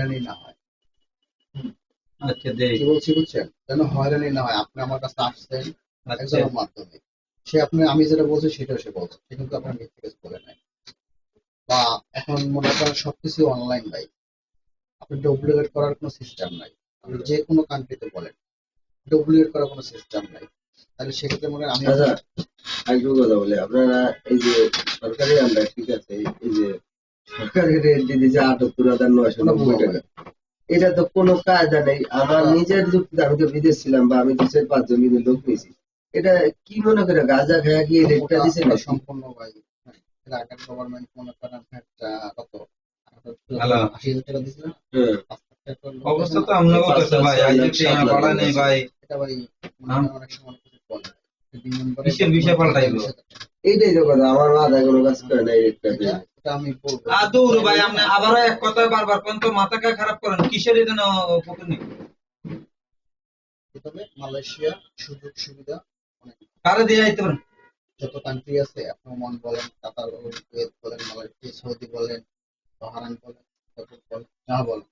হয়রানি না হয়। আচ্ছা কি বলছি বুঝছেন? যেন হয়রানি না হয়। আপনি আমার কাছে আসছেন আচ্ছা। একজনের মাধ্যমে। সে আপনি আমি যেটা বলছি সেটাও সে বলছে। সে কিন্তু আপনার মিথ্যে বলে নাই। বা এখন মনে করেন সবকিছু অনলাইন ভাই। আপনি ডুপ্লিকেট করার কোনো সিস্টেম নাই। আপনি যে কোনো কান্ট্রিতে বলেন। ডুপ্লিকেট করার কোনো সিস্টেম নাই। তাহলে সেক্ষেত্রে মনে হয় আমি আচ্ছা। আরেকটু কথা বলি। আপনারা এই যে সরকারি আমরা ঠিক আছে সরকারি রেট দিয়ে দিয়েছে আটাত্তর হাজার নয়শো নব্বই টাকা এটা তো কোনো কায়দা নেই আমার নিজের যুক্তিতে আমি তো বিদেশ ছিলাম বা আমি দেশের পাঁচজন বিদেশ লোক পেয়েছি এটা কি মনে করে গাঁজা খায়া কি রেটটা দিছে আপনার নাকি? সম্পূর্ণ ভাই গভর্নমেন্ট মনে করেন একটা কত আশি হাজার টাকা দিছিল না? হ্যাঁ। অবস্থা তো না? ভাই বাড়া নেই ভাই এটা হ্যাঁ। হয় অনেক সময় না। বিষয় পাল্টাইলো? এইটাই তো কথা আমার মাথা কোনো কাজ করে না এটা ভাই আপনি আবারও এক কথা বারবার কোন তো মাথাকে খারাপ করেন কিসের জন্য পকনি তবে মালয়েশিয়া সুযোগ সুবিধা অনেক কারে দিয়ে পারেন? যত কান্ট্রি আছে আপনি ওমান বলেন কাতার বলেন কুয়েত বলেন মালয়েশিয়া সৌদি বলেন বলেন